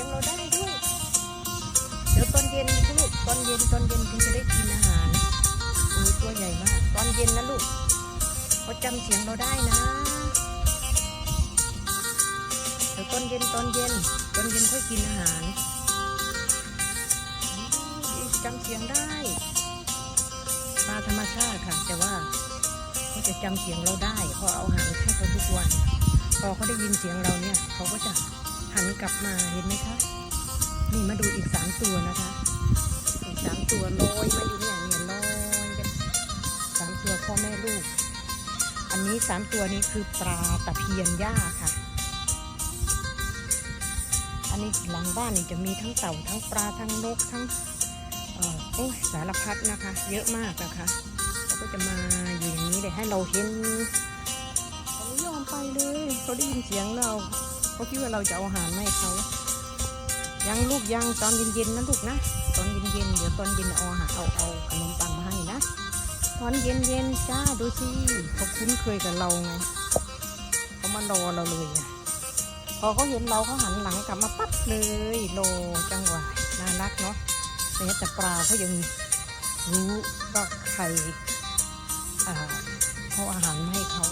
สียงเราได้ด้วย เดี๋ยวตอนเย็นลูกตอนเย็นตอนเย็นคุณจะได้กินอาหารโอ้ยตัวใหญ่มาก ตอนเย็นนะลูกเขาจำเสียงเราได้นะ เดี๋ยวตอนเย็นตอนเย็นตอนเย็นค่อยกินอาหารจำเสียงได้ปลาธรรมชาติค่ะ แต่ว่าเขาจะจำเสียงเราได้เพราะเอาอาหารให้เขาทุกวันพอเขาได้ยินเสียงเราเนี่ยเขาก็จะ หันกลับมาเห็นไหมคะ นี่มาดูอีกสามตัวนะคะ อีกสามตัวลอยมาอยู่เนี่ยเนี่ยลอยกันสามตัวพ่อแม่ลูก อันนี้สามตัวนี้คือปลาตะเพียนย่าค่ะ อันนี้หลังบ้านนี่จะมีทั้งเต่าทั้งปลาทั้งนกทั้งโอ้ยสารพัดนะคะ เยอะมากนะคะเขาก็จะมาอยู่อย่างนี้เลยให้เราเห็นเขาไม่ยอมไปเลยเขาได้ยินเสียงเรา เขาคิดว่าเราจะเอาอาหารมาให้เขายังลูกยังตอนเย็นๆนะลูกนะ ตอนเย็นๆเดี๋ยวตอนเย็นเอาอาหารเอาเอาขนมปังมาให้นะตอนเย็นๆจ้าดูสิเขาคุ้นเคยกับเราไงเขามารอเราเลยไงพอเขาเห็นเราเขาหันหลังกลับมาปั๊บเลยโลจังหวะน่ารักเนาะแต่แต่ปลาเขายังรู้ว่าใครอ่เอาอาหารมาให้เขา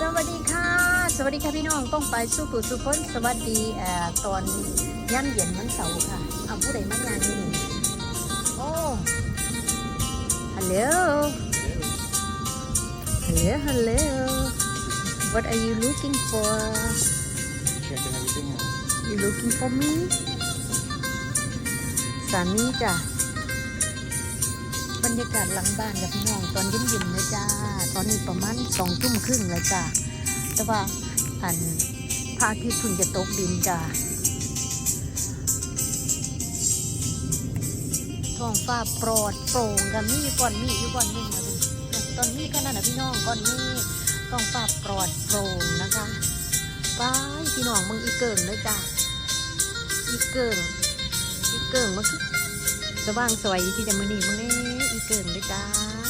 สวัสดีค่ะ สวัสดีค่ะพี่น้องต้องไปสู้ผู้สู้คนสวัสดีเอ่อตอนย่ำเย็นวันเสาร์ค่ะเอาผู้ใดมางานนี่โอ้ฮัลโหลฮัลโหลฮัลโหล What are you looking for Checking everything out. You looking for me สามีจ้ะบรรยากาศหลังบ้านกับพี่น้องตอนเย็นๆเลยจ้า ตอนนี้ประมาณสองทุ่มครึ่งเลยจ้าแต่ว่าอันพระอาทิตย์พิ่งจะตกดินจ้าท้องฟ้าปลอดโปร่งกันมีก่อนมีอยู่ก่อนหนึงนะพี่ตอนนี้ก็นั่นนะพี่น้องก่อนนี้ท้องฟ้าปลอดโปร่งนะคะไปพี่น้องมึงอีเกิงเลยจ้าอีเกิงอีเกิงมันคือสว่างสวยที่จะมือนี่มึงเน่อีเกิงเลยจ้า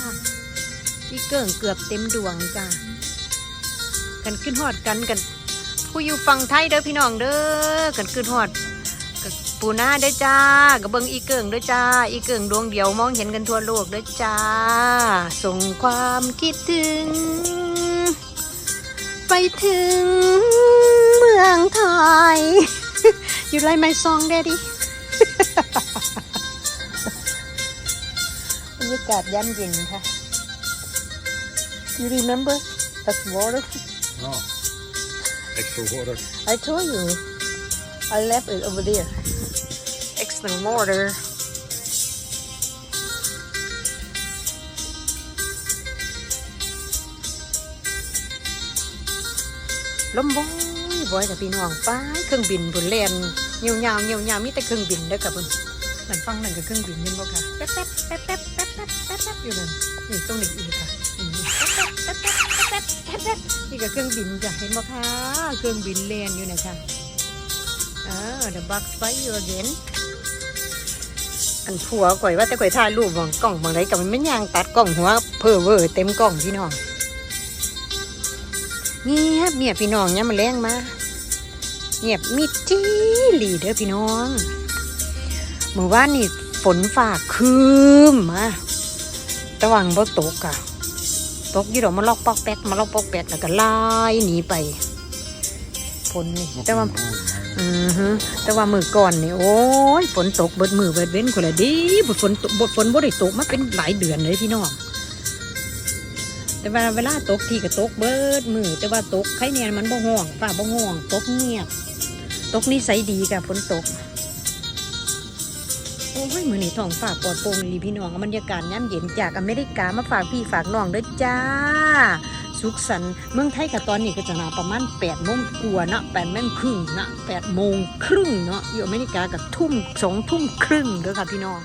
อีเกิงเกือบเต็มดวงจ้ากันขึ้นหอดกันกัน ผู้อยู่ฝั่งไทยเด้อพี่น้องเด้อกันขึ้นหอดกับปูนาเด้อจ้ากับเบิงอีเกิงเด้อจ้า อีเกิงดวงเดียวมองเห็นกันทั่วโลกเด้อจ้า ส่งความคิดถึง ไปถึงเมืองไทย อยู่ไรไม่ซองเด้ดิบรรยากาศยามเย็นค่ะ You remember that water No. Extra water. I told you. I left it over there. Extra water. ลมบอยบอยกับพี่น้องไปเครื่องบินบนแลนเงียวยาวเงียวยาวมีแต่เนี่ก็เครื่องบินจ้ะเห็นบ่คะเครื่องบินเลนอยู่นะคะอ่า the box by you again อันผัวก่อยว่าแต่ก่อยถ่ายรูปบางกล่องบางไรกับมันไม่ยางตัดกล่องหัวเพอเวอร์เต็มกล่องพี่น้องเงียบเงียบพี่น้องเนี่ยมันแรงมาเงียบมิดจีหลีเด้อพี่น้องเมื่อวานนี่ฝนฝ่าคืมมาระวังบ่ตกอะ ตกอยี่ดอกมาลอกปอกแป๊กมาลอกปอกแป๊กแล้วก็ไล่หนีไปฝนนี่แต่ว่า อือฮึแต่ว่ามือก่อนนี่โอ้ยฝนตกเบิดมือเบิดเว้นคนละดีบฝนตกบฝนบ่ได้ตกมาเป็นหลายเดือนเลยพี่น้องแต่ว่าเวลาตกทีก็ตกเบิดมือ แต่ว่าตกใครเนี่ยมันบ่ห่วงฝ่าบ่ห่วงตกเงียบ ตกนิสัยดีกับฝนตก โอ้ยมือนี่ท้องฝากปลอดโปร่งดีพี่น้องบรรยากาศย่ำเย็นจากอเมริกามาฝากพี่ฝากน้องด้วยจ้า สุขสันต์เมืองไทยกับตอนนี้ก็จะนาประมาณ8โมงกว่านะแปดโมงครึ่งนะแปดโมงครึ่งเนาะอยู่อเมริกากับทุ่มสองทุ่มครึ่งเด้อค่ะพี่น้อง